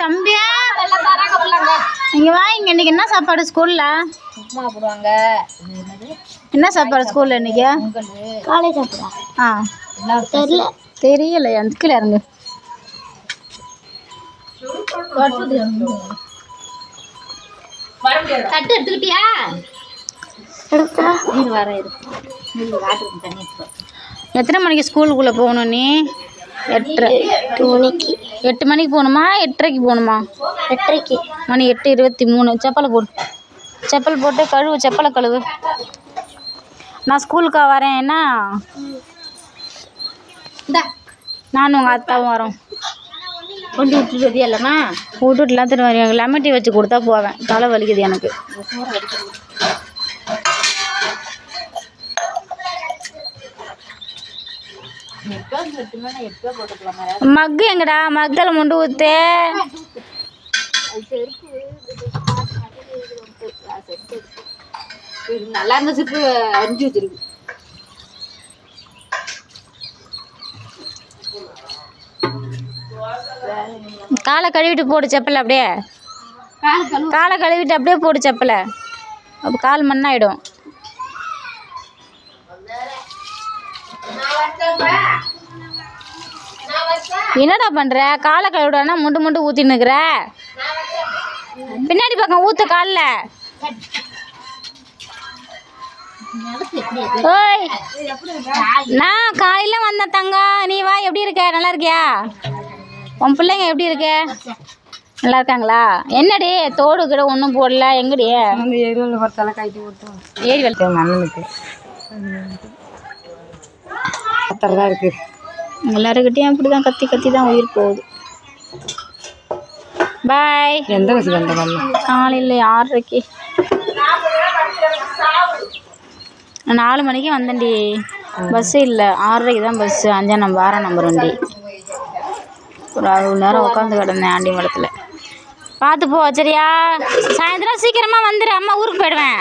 தம்பியா எல்லாம் தராங்க பிள்ளைங்க இங்க வா இங்க இன்னைக்கு என்ன சாப்பாடு ஸ்கூல்ல உப்புமா போடுவாங்க. என்ன சாப்பாடு ஸ்கூல்ல இன்னைக்கு? காலை சாப்பாடா? ஆ. தெரியல. தெரியல அந்த கீழே இறங்கு. தட்டு எடுத்துக்கிட்டியா? எத்தனை மணிக்கு ஸ்கூலுக்குள்ள போகணும் நீ? எட்டரை. எட்டு மணிக்கு. எட்டு மணிக்கு போகணுமா? எட்டரைக்கு போகணுமா? எட்டரைக்கு. மணி எட்டு இருபத்தி மூணு செப்பலை போடு. செப்பல் போட்டு கழுவு செப்பலை கழுவு. நான் ஸ்கூலுக்கா வரேன். என்ன? நானும் உங்கள் அத்தாவும் வரோம். கொண்டு விட்டுட்டு இல்லைம்மா விட்டுட்டுலாம் திரும்ப லெமன் டீ வச்சு கொடுத்தா போவேன். தலை வலிக்குது எனக்கு. மக்கு எங்கடா? மக்கில் முண்டு ஊத்து. நல்லா இருந்த செருப்பு அரிஞ்சு வச்சிருக்கு. காலை கழுவிட்டு போடு செப்பல் அப்படியே. காலை கழுவிட்டு அப்படியே போடு செப்பலை. அப்போ கால் மண்ணாயிடும். என்னடா பண்ற? காலை கழுவிடானா முண்டு முண்டு ஊத்தின்னு இருக்கிற? பின்னாடி பக்கம் ஊத்து காலில். ஓய் நான் காலையில வந்தேன் தங்கம் நீ வா எப்படி இருக்க? நல்லா இருக்கியா? உன் பிள்ளைங்க எப்படி இருக்கு? நல்லா இருக்காங்களா? என்னடி தோடு கிட ஒன்றும் போடல எங்கடி? விட்டோம் ஏறி வெள்ள எங்கள் அண்ணனுக்கு பத்தரை தான் இருக்குது எல்லாருக்கிட்டையும் அப்படி தான் கத்தி கத்தி தான் உயிர் போகுது. பாய் எந்த பஸ்ஸுக்கு வந்த வரலாம் காலையில் ஆறரைக்கு. நாலு மணிக்கு வந்தேன்டி. பஸ்ஸு இல்லை. ஆறரைக்கு தான் பஸ்ஸு அஞ்சாம் நம்பர் ஆறாம் நம்பர் வண்டி. ஒரு அறுபது நேரம் உட்காந்து கிடந்தேன் ஆண்டி மடத்தில். பார்த்து போ சரியா? சாயந்தரம் சீக்கிரமாக வந்துடு அம்மா ஊருக்கு போயிடுவேன்.